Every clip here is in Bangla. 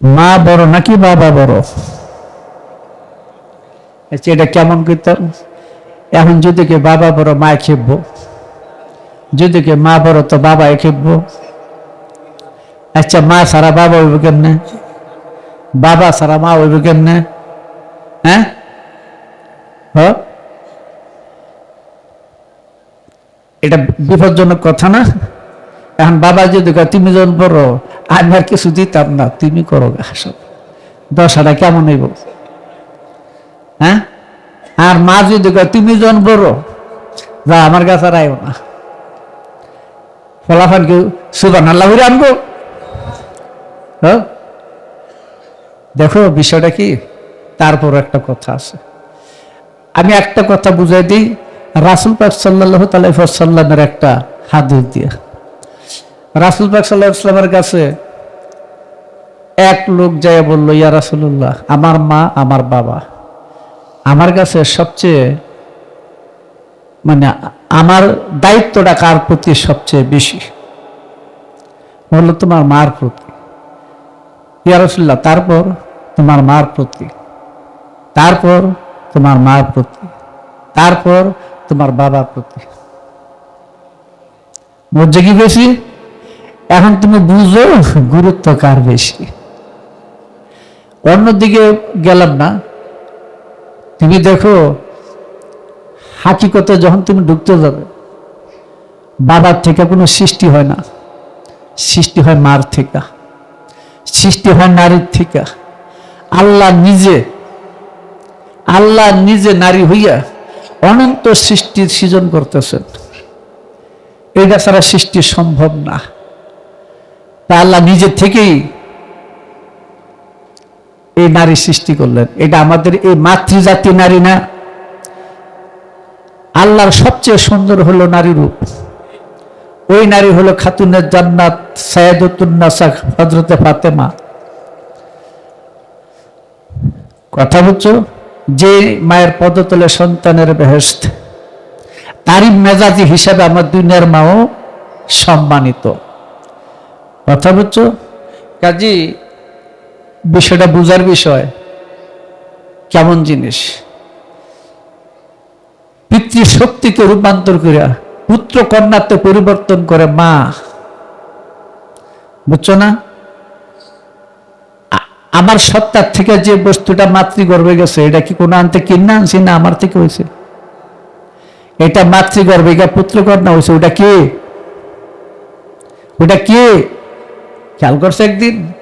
মা বড় নাকি বাবা বড়? আচ্ছা, এটা কেমন করতাম এখন যদি কে বাবা বড় মা খেপবো। যদি কে মা বড় তো বাবা খেপবো। আচ্ছা মা সারা বাবা হইব কেমনে? বাবা সারা মা হইব কেমনে? হ্যাঁ? এটা বিপজ্জনক কথা না? এখন বাবা যদি তুমি যখন বড় আমি আর কিছু দিতাম না, তুমি করো সব। দশাটা কেমন হইব? হ্যাঁ? আর মা যদি তুমি যখন বড় যা আমার কাছে আর আইব না। ফলাফল কেউ সুবান আল্লাহ আনব। হ্যাঁ? দেখো বিষয়টা কি? তারপর একটা কথা আছে। আমি একটা কথা বুঝাই দিই। রাসুল পাক সাল্লাহ তাল্লামের একটা হাদিস দিয়া। রাসুল পাক সাল্লাহ ইসলামের কাছে এক লোক যায় বলল, ইয়া রাসুল্লাহ আমার মা, আমার বাবা, আমার কাছে সবচেয়ে মানে আমার দায়িত্বটা কার প্রতি সবচেয়ে বেশি? বলল, তোমার মার প্রতি। ইয়া রাসুল্লাহ তারপর? তোমার মার প্রতি। তারপর? তোমার মার প্রতি। তারপর? তোমার বাবার প্রতি। মধ্যে কি বেশি এখন তুমি বুঝো গুরুত্ব কার বেশি। অন্যদিকে গেলাম না। তুমি দেখো, হাকিকতে যখন তুমি ঢুকতে যাবে, বাবার থেকে কোনো সৃষ্টি হয় না। সৃষ্টি হয় মার থেকে। সৃষ্টি হয় নারীর থেকে। আল্লাহ নিজে আল্লাহ নিজে নারী হইয়া অনন্ত সৃষ্টির সৃজন করতেছেন। এটা ছাড়া সৃষ্টি সম্ভব না। তা আল্লাহ নিজে থেকেই এই নারী সৃষ্টি করলেন। এটা আমাদের এই মাতৃজাতি নারী না। আল্লাহর সবচেয়ে সুন্দর হলো নারী রূপ। ওই নারী হলো খাতুনের জান্নাত সায়দুন্নাসা হজরতে ফাতেমা। কথা বলছো যে মায়ের পদতলে সন্তানের বেহেস্ত তারই মেজাজি হিসাবে আমার দুনিয়ার মাও সম্মানিত। কথা বলছো কাজী, বিষয়টা বুঝার বিষয়। কেমন জিনিস? পিতৃশক্তিকে রূপান্তর করিয়া পুত্র কন্যাতে পরিবর্তন করে মা। বুঝছ না? আমার সত্তার থেকে যে বস্তুটা মাতৃগর্ভে গেছে, এটা কি কোনো আনতে কিনে আনছি না আমার থেকে হয়েছে? এটা মাতৃগর্ভে গিয়ে পুত্র কন্যা হয়েছে, ওটা কে? ওটা কে? খেয়াল করছে একদিন?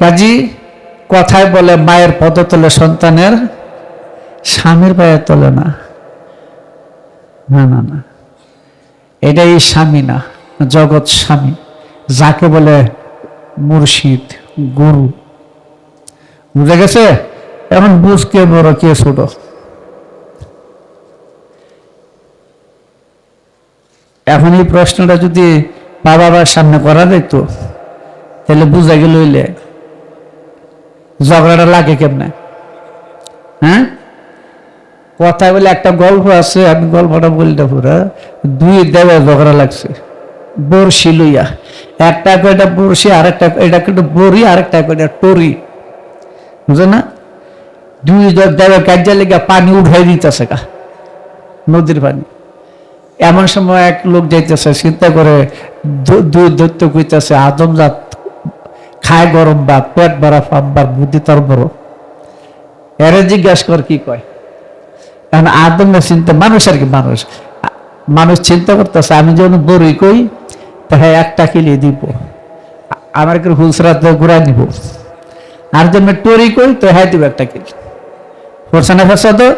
কাজী, কথায় বলে মায়ের পদতলে সন্তানের, স্বামীর পায়ে তোলে না। না না না। এটাই স্বামী না, জগৎ স্বামী। যাকে বলে মুর্শিদ, গুরু। বুঝে গেছে? এখন বুঝ কে বড় কে ছোট? এখন এই প্রশ্নটা যদি মা বাবার সামনে করা যেত তাহলে বুঝা গেল হইলে, ঝগড়াটা লাগে কেমনে? হ্যাঁ? কথা বলে একটা গল্প আছে, আমি গল্পটা বলতে পুরো। দুই দেবে ঝগড়া লাগছে, বড়শি লইয়া। একটা কয়টা বড়শি আর একটা এটা কিন্তু বড়ি আর একটা কয়টা টরি। বুঝো না? দুই দেবে কাজে লেগে পানি উঠাই দিতেছে কা নদীর পানি। এমন সময় এক লোক যাইতেছে, চিন্তা করে দু- দুই দৈত্য কইতেছে আদমজাত খায় গরম বা পেট ভরা ফাম্বার, বুদ্ধি তোর বড় এরে জিজ্ঞাসা কর, কি কয়? এখন আদমের চিন্তা, মানুষ আর কি মানুষ? মানুষ চিন্তা করতেছে, আমি যখন বড়ই কই তাহলে একটা কিলি দিব। আমার একটু হুলসরাতে ঘুরা নিব। আর জন্য টরি কই, তো হ্যাঁ দিব একটা কিলি। পড়ছে না ফেসা তো,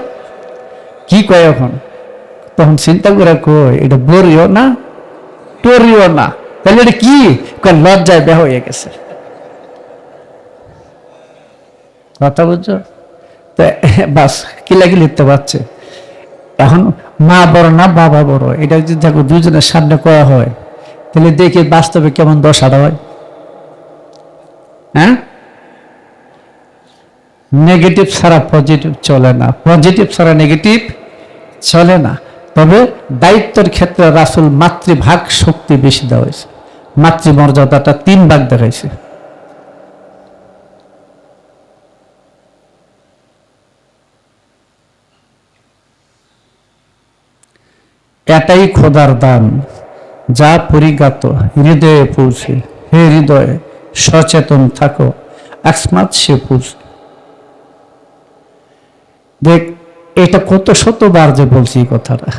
কি কয় এখন? তখন চিন্তা করে কই এটা বড়িও না টরিও না তাহলে এটা কি লজ্জায় বেহ হয়ে গেছে কথা বুঝছ তো বাস কিলাকি লিখতে পারছে এখন মা বড় না বাবা বড় এটা যদি দেখো দুজনের সামনে করা হয় তাহলে দেখে বাস্তবে কেমন দশাটা হয় হ্যাঁ নেগেটিভ ছাড়া পজিটিভ চলে না পজিটিভ ছাড়া নেগেটিভ চলে না তবে দায়িত্বের ক্ষেত্রে রাসুল মাতৃভাগ শক্তি বেশি দেওয়া হয়েছে। মাতৃমর্যাদাটা তিন ভাগ দেখাইছে এটাই খোদার দান, যা পরিজ্ঞাত হৃদয়ে পৌঁছে। হে হৃদয়ে, সচেতন থাকো একসমাত সে পৌঁছে। দেখ এটা কত শতবার যে বলছি এই কথাটা।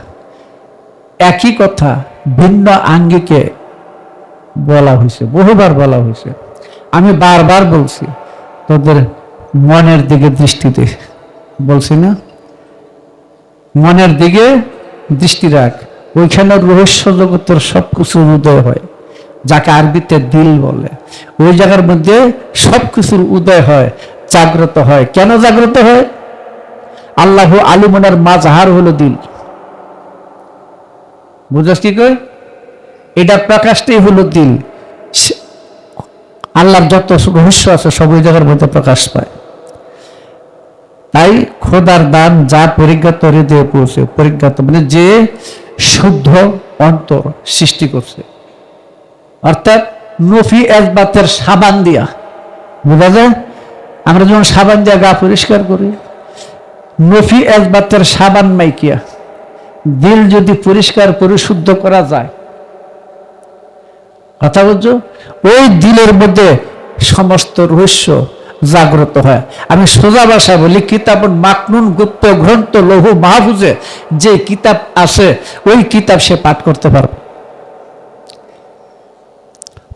একই কথা, ভিন্ন আঙ্গিকে বলা হয়েছে, বহুবার বলা হয়েছে। আমি বারবার বলছি, তোদের মনের দিকে দৃষ্টি দে। বলছি না, মনের দিকে দৃষ্টি রাখ। ওইখানে রহস্য জগতের সব কিছুর উদয় হয়, যাকে আরবিতে দিল বলে। ওই জায়গার মধ্যে সব কিছুর উদয় হয়, জাগ্রত হয়। কেন জাগ্রত হয়? আল্লাহ আলিমনের মাঝহার হলো দিল। বুঝাস কি কই? এটা প্রকাশটাই হলো দিল। আল্লাহর যত রহস্য আছে সব ওই জায়গার মধ্যে প্রকাশ পায়। তাই খোদার দান যা পরিজ্ঞাত হৃদয়ে পৌঁছে পরিজ্ঞাত মানে যে শুদ্ধ অন্তর সৃষ্টি করছে। অর্থাৎ নফি এজবাতের সাবান দিয়া। বোঝা যায়? আমরা যখন সাবান দিয়া গা পরিষ্কার করি নফি এজবাতের সাবান মাইকিয়া। দিল যদি পরিষ্কার পরিশুদ্ধ করা যায়। কথা বলছো? ওই দিলের মধ্যে সমস্ত রহস্য জাগ্রত হয়। আমি সোজা ভাষায় বলি, কিতাব মাকনুন গুপ্ত গ্রন্থ লৌহ মাহফুজে যে কিতাব আছে, ওই কিতাব সে পাঠ করতে পারবে।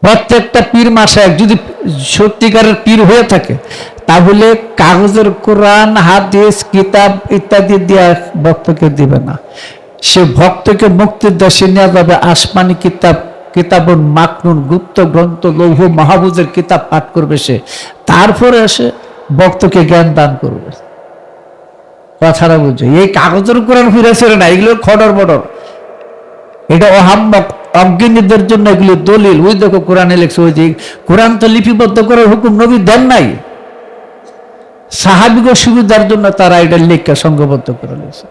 প্রত্যেকটা পীর মাসায় যদি সত্যিকারের পীর হয়ে থাকে, তাহলে কাগজের কোরআন, হাদিস, কিতাব ইত্যাদি দিয়া ভক্তকে দিবে না। সে ভক্তকে মুক্তির দেশে নেওয়া যাবে, আসমানি কিতাব, কিতাবুন মাকনুন, গুপ্ত গ্রন্থ, লৌহ, মাহবুজের কিতাব পাঠ করবে সে। তারপরে এসে ভক্তকে জ্ঞান দান করবে। কথাটা বুঝছে? এই কাগজের কোরআন ফিরেছে না, এগুলো খডর বডর এটা অহাম্মক অজ্ঞানীদের জন্য এগুলি দলিল। ওই দেখো কোরআনে লেখছে ওই যে, কোরআন তো লিপিবদ্ধ করার হুকুম নবী দেন নাই। সাহাবিক সুবিধার জন্য তারা এটা লেখা সংঘবদ্ধ করে লেগেছে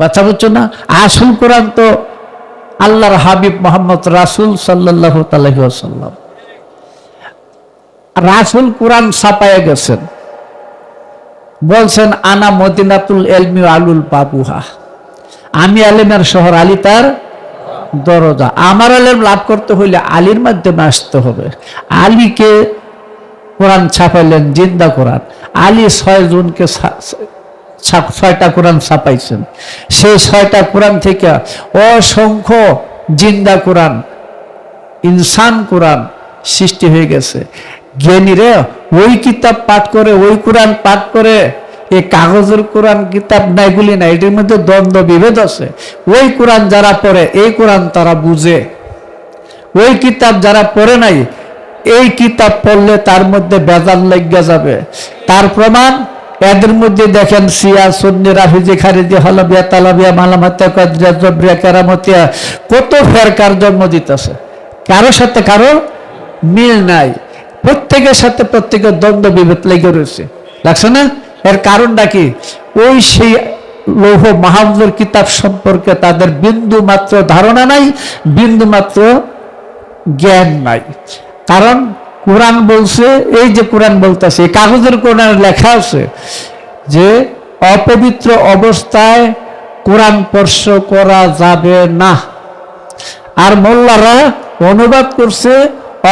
কথা বুঝছ না? আসল কোরআন তো আল্লাহর হাবিব মোহাম্মদ রাসুল সাল্লাহ তাল্লাম রাসুল কোরআন ছাপাইয়া গেছেন। বলছেন, আনা মদিনাতুল এলমি আলুল বাবুহা। আমি আলেমের শহর আলী তার দরজা। আমার আলেম লাভ করতে হইলে আলীর মাধ্যমে আসতে হবে। আলীকে কোরআন ছাপাইলেন, জিন্দা কোরআন। আলী ছয় জনকে ছয়টা কোরআন ছাপাইছেন। সেই ছয়টা কোরআন থেকে অসংখ্য জিন্দা কোরআন, ইনসান কোরআন সৃষ্টি হয়ে গেছে। জ্ঞানীরা ওই কিতাব পাঠ করে, ওই কোরআন পাঠ করে এই কাগজের কোরআন কিতাব না এগুলি না এটির মধ্যে দ্বন্দ্ব, বিভেদ আছে। ওই কোরআন যারা পড়ে, এই কোরআন তারা বুঝে। ওই কিতাব যারা পড়ে নাই, এই কিতাব পড়লে তার মধ্যে বেজাল লেগে যাবে। তার প্রমাণ, এদের মধ্যে দেখেন সিয়া সুন্নি, রাফিজি, খারিজি, হলবিয়া, তালাবিয়া, মালামাতিয়া, কদরিয়া, জবরিয়া, কেরামতিয়া, কত ফেরকার জন্ম দিতেছে। কারও সাথে কারও মিল নাই। প্রত্যেকের সাথে প্রত্যেকের দ্বন্দ্ব, বিভেদ লেগে রয়েছে। লাগছে না? এর কারণটা কি? ওই সেই লৌহ মাহমুদুর কিতাব সম্পর্কে তাদের বিন্দু মাত্র ধারণা নাই বিন্দু মাত্র জ্ঞান নাই। কারণ কোরআন বলছে, এই যে কোরআন বলতেছে, এই কাগজের কোরআন লেখা আছে যে অপবিত্র অবস্থায় কোরআন স্পর্শ করা যাবে না। আর মোল্লারা অনুবাদ করছে,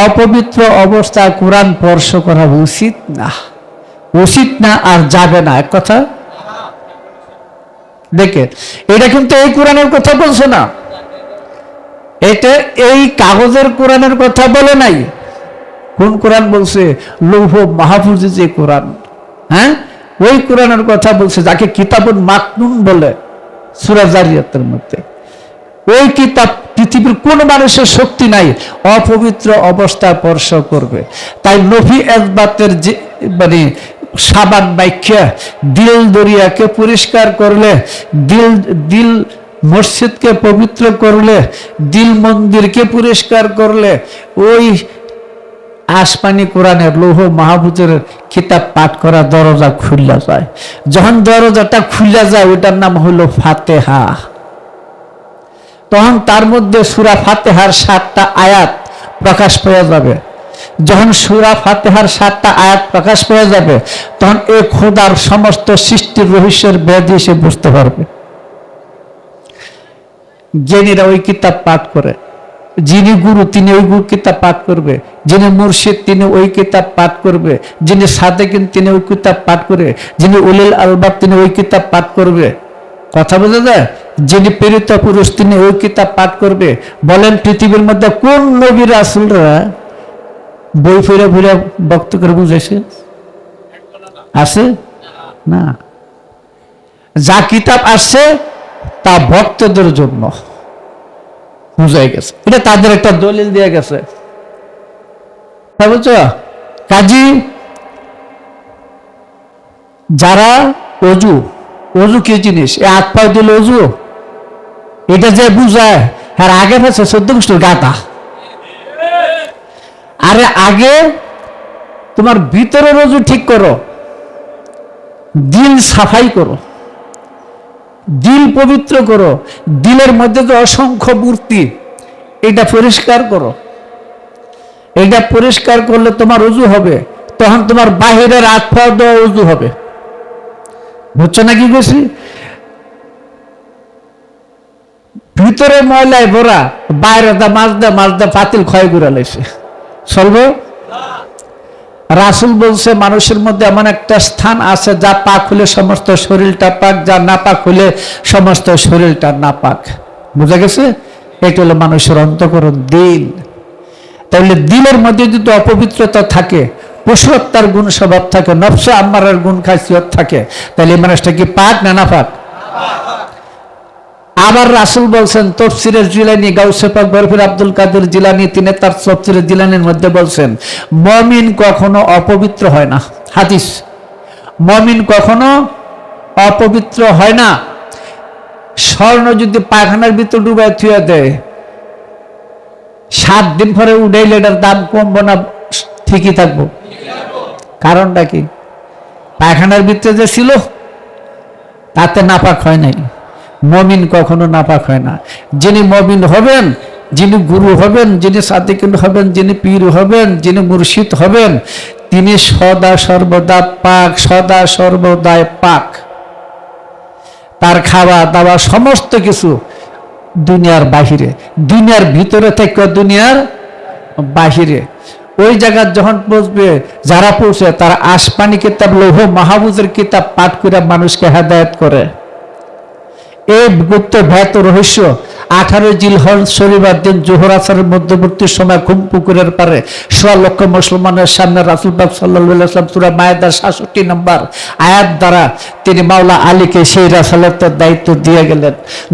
অপবিত্র অবস্থায় কোরআন স্পর্শ করা উচিত না। উচিত না আর যাবে না, এক কথা? দেখে, এটা কিন্তু এই কোরআনের কথা বলছে না। এটা এই কাগজের কোরআনের কথা বলে নাই। কোন কোরআন বলছে? লৌহ মাহফুজে যে কোরআন হ্যাঁ? ওই কোরআনের কথা বলছে, যাকে কিতাবুল মাকনুন বলে সুরাজারিয়াতের মধ্যে। ওই কিতাব পৃথিবীর কোন মানুষের শক্তি নাই, অপবিত্র অবস্থা স্পর্শ করবে। তাই নফি এজবাতের যে মানে সাবান বাইখ্যা দিল দরিয়াকে পরিষ্কার করলে, দিল দিল মসজিদকে পবিত্র করলে, দিল মন্দিরকে পরিষ্কার করলে, ওই আসমানি কোরআনের লৌহ মাহবুজের কিতাব পাঠ করা দরজা খুললা যায়। যখন দরজাটা খুললা যায় ওটার নাম হলো ফাতেহা। তখন তার মধ্যে সুরা ফাতেহার সাতটা আয়াত প্রকাশ পাওয়া যাবে। যখন সুরা ফাতেহার সাতটা আয়াত প্রকাশ পাওয়া যাবে, তখন এ খোদার সমস্ত সৃষ্টির রহস্যের ব্যাধি সে বুঝতে পারবে। জ্ঞানীরা ওই কিতাব পাঠ করে, যিনি গুরু, তিনি ওই গুরু কিতাব পাঠ করবে, যিনি মুর্শিদ, তিনি ওই কিতাব পাঠ করবে, যিনি সাদেকিন, তিনি ওই কিতাব পাঠ করে, যিনি উলিল আলবাব, তিনি ওই কিতাব পাঠ করবে। কথা বোঝা যায়? যিনি প্রেরিত পুরুষ, তিনি ওই কিতাব পাঠ করবে। বলেন পৃথিবীর মধ্যে কোন নবীর আসলরা বই ফিরে ফিরে বক্ত করে বুঝাইছে? আছে? না। যা কিতাব আসছে, তা ভক্তদের জন্য বুঝাই গেছে। এটা তাদের একটা দলিল দিয়ে গেছে। বুঝছ কাজী, যারা অজু অজু কি জিনিস? এ হাত পায়ে দিল অজু? এটা যে বুঝায়, আর আগে ফেছে চোদ্দ গোষ্ঠীর গাতা আরে আগে তোমার ভিতরের অজু ঠিক করো। দিল সাফাই করো। দিল পবিত্র করো। দিলের মধ্যে তো অসংখ্য মূর্তি, এটা পরিষ্কার করো। এটা পরিষ্কার করলে তোমার উজু হবে। তখন তোমার বাহিরের পা দেওয়া উজু হবে। বুঝছ না কি করছি ভিতরে ময়লায় ভরা, বাইরে দা মাছ দা মাছ দা পাতিল ক্ষয় করে লাইছে চলবে? রাসুল বলছে, মানুষের মধ্যে এমন একটা স্থান আছে যা পাক হলে সমস্ত শরীরটা পাক, যা না পাক হলে সমস্ত শরীরটা না পাক। বুঝা গেছে? এটা হলো মানুষের অন্তকরণ দিল তাহলে দিলের মধ্যে যদি অপবিত্রতা থাকে পশুহত্যার গুণ স্বভাব থাকে, নফস আম্মারের গুণ খাসিয়ত থাকে, তাহলে এই মানুষটা কি পাক না না পাক? আবার রাসুল বলছেন, তফসিরের জিলানি গাউসে পাক বরফির আব্দুল কাদের জিলানি, তিনি তার তফসিরের জিলানির মধ্যে বলছেন, মমিন কখনো অপবিত্র হয় না। হাদিস, মমিন কখনো অপবিত্র হয় না। স্বর্ণ যদি পায়খানার ভিতর ডুবাই থুয়ে দেয়, সাত দিন পরে উঠাইলে এটার দাম কমবো না, ঠিকই থাকব। কারণটা কি? পায়খানার ভিতরে যে ছিল, তাতে নাপাক হয় নাই। মমিন কখনো নাপাক হয় না। যিনি মমিন হবেন, যিনি গুরু হবেন, যিনি সাদিকিন হবেন, যিনি পীর হবেন, যিনি মুর্শিদ হবেন, তিনি সদা সর্বদা পাক, সদা সর্বদায় পাক। তার খাওয়া দাওয়া সমস্ত কিছু দুনিয়ার বাহিরে, দুনিয়ার ভিতরে থেকে দুনিয়ার বাহিরে। ওই জায়গায় যখন পৌঁছবে, যারা পৌঁছে তারা আসপানি কিতাব লৌহ মাহবুজের কিতাব পাঠ করে মানুষকে হেদায়ত করে। এই গুপ্ত ভ্যাত রহস্য আঠারো জিলহল শনিবার দিন জোহর আসারের মধ্যবর্তী সময় ঘুম পুকুরের পারে সোয়া লক্ষ মুসলমানের সামনে রাসুলবাব সাল্লাহাম সুরা মায়েদার সাতষট্টি নম্বর আয়াত দ্বারা তিনি মাওলা আলীকে সেই রাসালতের দায়িত্ব দিয়ে গেলেন।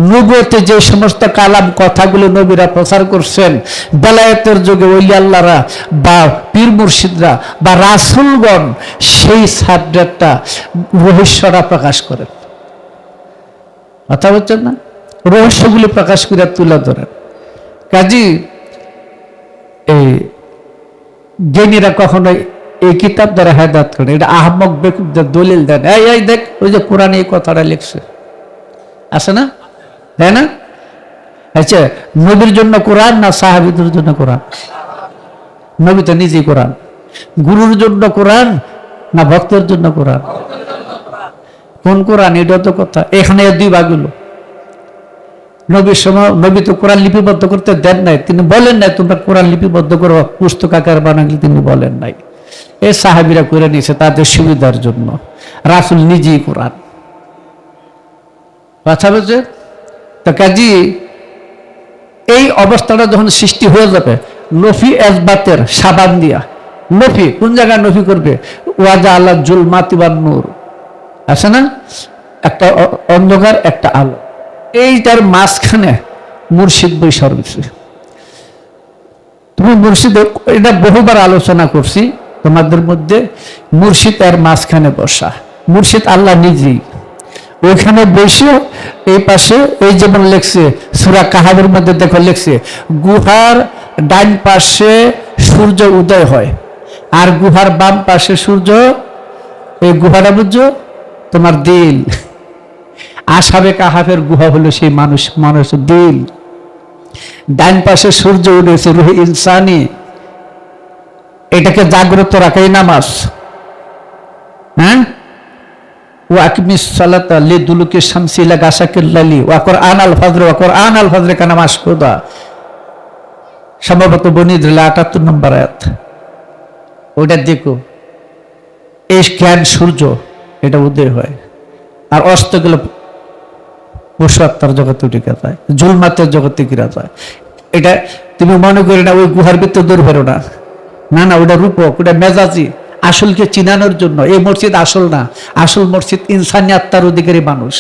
নবুয়তে যে সমস্ত কালাম কথাগুলো নবীরা প্রচার করছেন, বেলায়েতের যুগে ওলি আল্লাহরা বা পীর মুর্শিদরা বা রাসুলগণ সেই সাবজেক্টটা রহস্যটা প্রকাশ করেন। কথা বলছেন না? রহস্যগুলি প্রকাশ করে তুলে ধরেন। কাজী, এই জ্ঞানীরা কখনো এই কিতাব দ্বারা হেদাত করে এটা আহমক বেকুবদের দলিল দেন। এই এই দেখ, ওই যে কোরআন এই কথাটা লিখছে। আছে না? তাই না? আচ্ছা নবীর জন্য কোরআন না সাহাবিদের জন্য কোরআন? নবী তো নিজেই কোরআন। গুরুর জন্য কোরআন না ভক্তের জন্য কোরআন? কোন কোরআন? এটা তো কথা। এখানে দুই ভাগ হলো। নবীর সময় নবী তো কোরআন লিপিবদ্ধ করতে দেন নাই। তিনি বলেন নাই, তোমরা কোরআন লিপিবদ্ধ করো, পুস্তক আকার বানালে তিনি বলেন নাই। এ সাহাবিরা করে নিয়েছে তাদের সুবিধার জন্য। রাসুল নিজেই কোরআন। কথা বলছে তো কাজী, এই অবস্থাটা যখন সৃষ্টি হয়ে যাবে, নফি এজবাতের সাবান দিয়া, নফি, কোন জায়গায় নফি করবে? ওয়াজা আল্লাহ জুল মাতিবার নূর। আছে না? একটা অন্ধকার, একটা আলো। এইটার মাঝখানে মুর্শিদ সর্বিছে তুমি মুর্শিদ, এটা বহুবার আলোচনা করছি, তোমাদের মধ্যে মুর্শিদ এর মাঝখানে বসা। মুর্শিদ আল্লাহ নিজেই। ওইখানে বসে এই পাশে, এই যেমন লেখছে, সুরা কাহাবের মধ্যে দেখো লেখছে, গুহার ডান পাশে সূর্য উদয় হয়, আর গুহার বাম পাশে সূর্য, এই গুহাটা বুঝছ? তোমার দিল। আসাবে কাহাবের গুহা হলো সেই মানুষ মানুষ দিল। ডান পাশে সূর্য উঠেছে, রুহি ইনসানি। এটাকে জাগ্রত রাখাই নামাজ। হ্যাঁ? ও আকিমিস সালাতা লি দুলুকি শামসি লা গাসাকিল্লালি ওয়া কোরআন আল ফাজর, ওয়া কোরআন আল ফাজর কানা মাসকুদা সম্ভবত বনিদুল্লাহ আটাত্তর নম্বর আয়াত। ওইটা দেখো এই জ্ঞান সূর্য। এটা উদয় হয়। আর অস্ত গেলে পশু আত্মার জগতে টিকা যায়, জুলমাতের জগতে কিরা যায়। এটা তুমি মনে করি না, ওই গুহার ভিতরে দূর বেরো না। না না, ওটা রূপক, ওটা মেজাজি, আসলকে চিনানোর জন্য। এই মসজিদ আসল না, আসল মসজিদ ইনসানি আত্মার অধিকারী মানুষ।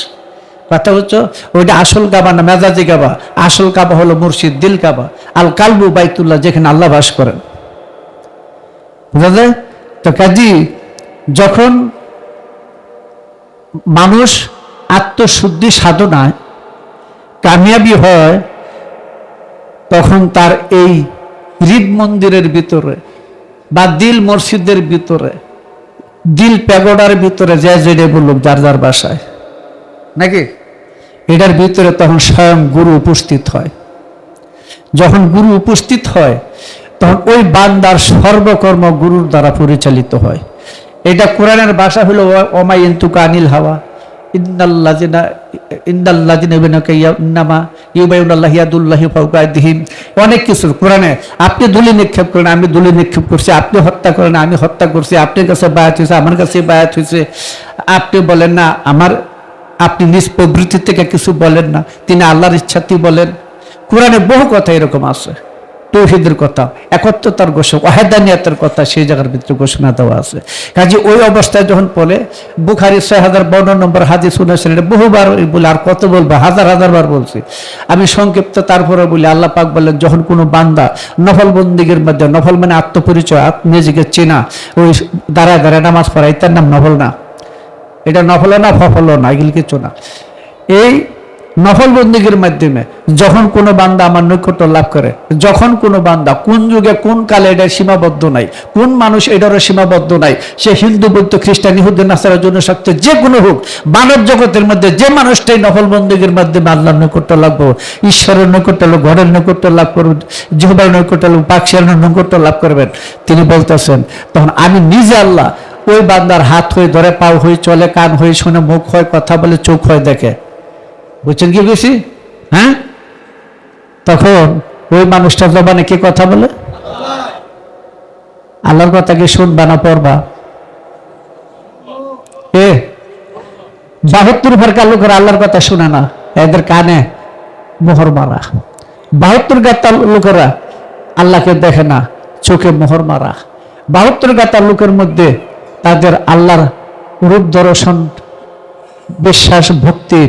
কথা হচ্ছে, ওইটা আসল কাবা না মেজাজি কাবা? আসল কাবা হলো মুর্শিদ, দিল কাবা। আল কালবু বাইতুল্লাহ, যেখানে আল্লাহ বাস করেন। বুঝা যায়? তো কাজী, যখন মানুষ আত্মশুদ্ধি সাধনায় কামিয়াবি হয়, তখন তার এই হৃদ মন্দিরের ভিতরে বা দিল মসজিদের ভিতরে, দিল প্যাগোডার ভিতরে যে যেটা বলল যার যার বাসায়, নাকি? এটার ভিতরে তখন স্বয়ং গুরু উপস্থিত হয়। যখন গুরু উপস্থিত হয়, তখন ওই বান্দার সর্বকর্ম গুরুর দ্বারা পরিচালিত হয়। এটা কোরআনের ভাষা হলো ওমাই ইন্তুকা আনিল হাওয়া। অনেক কিছু কোরআনে। আপনি দুলি নিক্ষেপ করেন, আমি দুলি নিক্ষেপ করছি, আপনি হত্যা করেন, আমি হত্যা করছি, আপনার কাছে বায়াত হয়েছে, আমার কাছে বায়াত হয়েছে। আপনি বলেন না, আমার আপনি নিজ প্রবৃত্তি থেকে কিছু বলেন না, তিনি আল্লাহর ইচ্ছাতেই বলেন। কোরআনে বহু কথা এরকম আছে। তৌহিদের কথা, একত্রতার ঘোষণা, ওয়াহেদানিয়াতের কথা সেই জায়গার ভিতরে ঘোষণা দেওয়া আছে। কাজে ওই অবস্থায় যখন বলে বুখারি ছয় হাজার বাউন্ন নম্বর হাদিস শুনেছেন, এটা বহুবার বলে, আর কত বলব? হাজার হাজার বার বলছি। আমি সংক্ষিপ্ত তারপরে বলি, আল্লাহ পাক বললেন যখন কোনো বান্দা নফল বন্দিগের মধ্যে, নফল মানে আত্মপরিচয় আত্ম- নিজেকে চেনা, ওই দাঁড়ায় দাঁড়ায় নামাজ পড়াই তার নাম নফল না। এটা নফল না, ফফল না, এগুলি কিছু না। এই নফল বন্দীগের মাধ্যমে যখন কোনো বান্দা আমার নৈকট্য লাভ করে, যখন কোনো বান্দা কোন যুগে কোন কালে এটা সীমাবদ্ধ নাই, কোন মানুষ এটারও সীমাবদ্ধ নাই, সে হিন্দু, বৌদ্ধ, খ্রিস্টান ইহুদ্দিন নাসারের জন্য সত্য যে কোনো হোক, মানব জগতের মধ্যে যে মানুষটাই নফল বন্দীগীর মাধ্যমে আল্লাহর নৈকট্য লাভ করব ঈশ্বরের নৈকট্য লাভ, ঘরের নৈকট্য লাভ করবেন জিহবার নৈকট্য লাভ পাকশিয়ার নৈকট্য লাভ করবেন। তিনি বলতেছেন, তখন আমি নিজে আল্লাহ ওই বান্দার হাত হয়ে ধরে, পাও হয়ে চলে, কান হয়ে শুনে, মুখ হয়, কথা বলে, চোখ হয় দেখে। বুঝছেন কি বেশি হ্যাঁ? তখন ওই মানুষটা জবানে কি কথা বলে? আল্লাহর কথা কি শুনবা না পড়বা? এ, বাহাত্তর ভারকার লোকের আল্লাহর কথা শুনে না, এদের কানে মোহর মারা। বাহাত্তর গাতার লোকেরা আল্লাহকে দেখে না, চোখে মোহর মারা। বাহাত্তর গাতার লোকের মধ্যে তাদের আল্লাহর রূপ দর্শন, বিশ্বাস, ভক্তি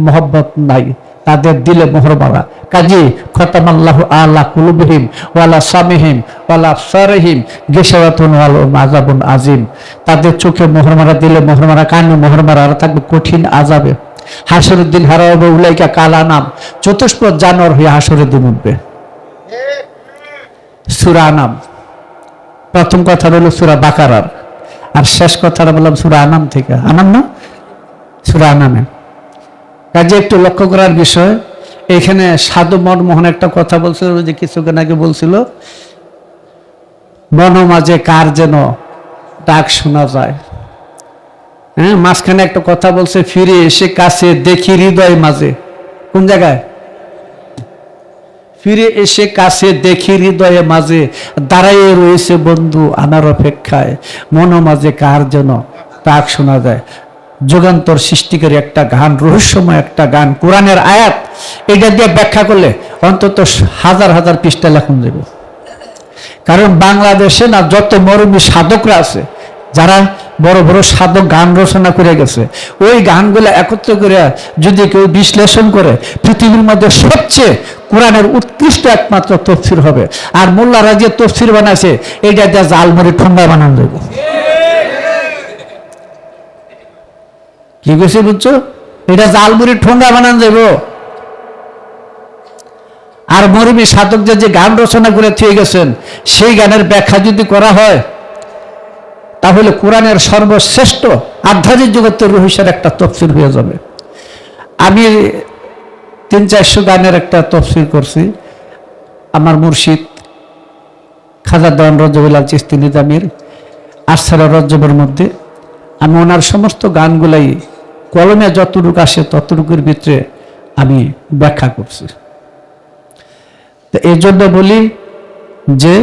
মহব্বত নাই। তাদের দিলে মোহর মারা কাজী খতাম আল্লাহ কুলুবহিম, ওয়ালা সামিহিম, ওয়ালা সারহিম গেসাওয়াতুন ওয়াল আজাবুন আজিম তাদের চোখে মোহর মারা, দিলে মোহর মারা, কানে মোহর মারা, আর থাকবে কঠিন আজাবে হাসরের দিন হারাবে, উলাইকা কালা নাম। চতুষ্পদ জানোয়ার হয়ে হাসরের দিন উঠবে। সুরা নাম। প্রথম কথা হলো সুরা বাকারার। আর শেষ কথাটা বললাম সুরা আনাম থেকে। আনাম না? সুরা আনামে। কাজে একটু লক্ষ্য করার বিষয়, এখানে সাধু মনমোহন একটা কথা বলছিল যে কিছুক্ষণ আগে বলছিল মন মাঝে কার যেন ডাক শোনা যায়। হ্যাঁ মাঝখানে একটা কথা বলছে, ফিরে এসে কাছে দেখি হৃদয় মাঝে। কোন জায়গায়? ফিরে এসে কাছে দেখি হৃদয়ে মাঝে, দাঁড়াইয়ে রয়েছে বন্ধু আনার অপেক্ষায়। মন মাঝে কার যেন ডাক শোনা যায়। যুগান্তর সৃষ্টিকারী একটা গান, রহস্যময় একটা গান, কোরআনের আয়াত, এটা দিয়ে ব্যাখ্যা করলে অন্তত হাজার হাজার পৃষ্ঠা লেখন দেবে কারণ বাংলাদেশে না, যত মরমী সাধকরা আছে, যারা বড় বড় সাধক গান রচনা করে গেছে, ওই গানগুলো একত্র করে যদি কেউ বিশ্লেষণ করে, পৃথিবীর মধ্যে সবচেয়ে কোরআনের উৎকৃষ্ট একমাত্র তফসির হবে। আর মোল্লারা যে তফসির বানাইছে, এটা দিয়ে জালমুড়ি ঠোঙ্গা বানানো দেবে কি গেছে বুঝছ? এটা জালমুড়ি ঠোঙ্গা বানান যাব আর মরমী সাধক যে গান রচনা করে থিয়ে গেছেন, সেই গানের ব্যাখ্যা যদি করা হয়, তাহলে কোরআনের সর্বশ্রেষ্ঠ আধ্যাত্মিক জগতের রহস্যের একটা তফসিল হয়ে যাবে। আমি তিন চারশো গানের একটা তফসিল করছি। আমার মুর্শিদ খাজা দেওয়ান রজবুল্লাহ চিস্তি নিজামির আসারা রজ্জবের মধ্যে। আমি ওনার সমস্ত গানগুলাই কলমে যতটুকু আসে ততটুকুর ভিতরে আমি ব্যাখ্যা করছি। তো এই জন্য বলি যে